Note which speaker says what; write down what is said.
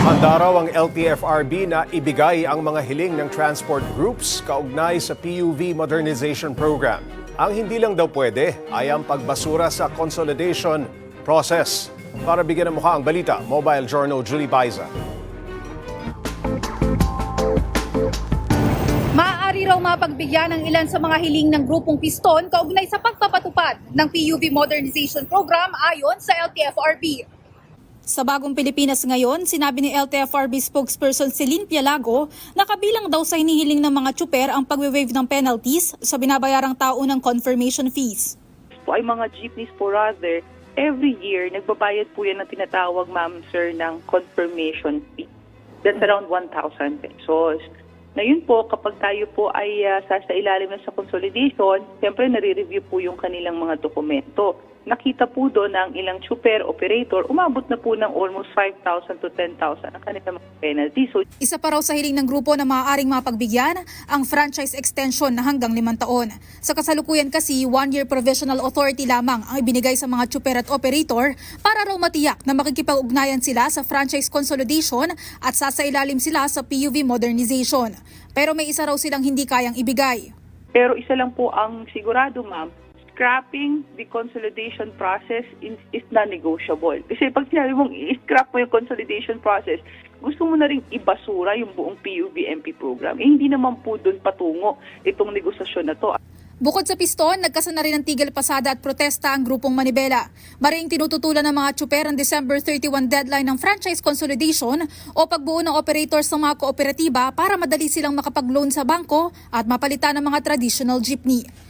Speaker 1: Handa raw ang LTFRB na ibigay ang mga hiling ng transport groups kaugnay sa PUV Modernization Program. Ang hindi lang daw pwede ay ang pagbasura sa consolidation process. Para bigyan ng mukha ang balita, Mobile Journal Julie Baiza.
Speaker 2: Maaari raw mapagbigyan ng ilan sa mga hiling ng grupong piston kaugnay sa pagpapatupad ng PUV Modernization Program ayon sa LTFRB. Sa bagong Pilipinas ngayon, sinabi ni LTFRB spokesperson Celine Pialago na kabilang daw sa hinihiling ng mga tsuper ang pagwe-waive ng penalties sa binabayarang taunang confirmation fees.
Speaker 3: po ay mga jeepneys po rather, every year, nagbabayad po yan ng tinatawag, ma'am, sir, ng confirmation fee. That's around 1,000 pesos. Ngayon po, kapag tayo po ay uh, sa ilalim na sa consolidation, siyempre nare-review po yung kanilang mga dokumento. Nakita po doon ang ilang super operator, umabot na po ng almost 5,000 to 10,000 ang kanilang mga penalty. So,
Speaker 2: Isa pa raw sa hiling ng grupo na maaaring mapagbigyan ang franchise extension na hanggang limang taon. Sa kasalukuyan kasi, one-year provisional authority lamang ang ibinigay sa mga tsuper at operator para raw matiyak na makikipag-ugnayan sila sa franchise consolidation at sasailalim sila sa PUV modernization. Pero may isa raw silang hindi kayang ibigay.
Speaker 3: Pero isa lang po ang sigurado, ma'am, scrapping the consolidation process is, is non-negotiable. Kasi pag sinabi mong i-scrap mo yung consolidation process, gusto mo na rin ibasura yung buong PUV-MP program. Eh, hindi naman po doon patungo itong negosasyon na to.
Speaker 2: Bukod sa piston, nagkasa na rin ng tigil pasada at protesta ang grupong Manibela. Maring tinututulan ng mga tsuper ang December 31 deadline ng franchise consolidation o pagbuo ng operators ng mga kooperatiba para madali silang makapag-loan sa bangko at mapalitan ng mga traditional jeepney.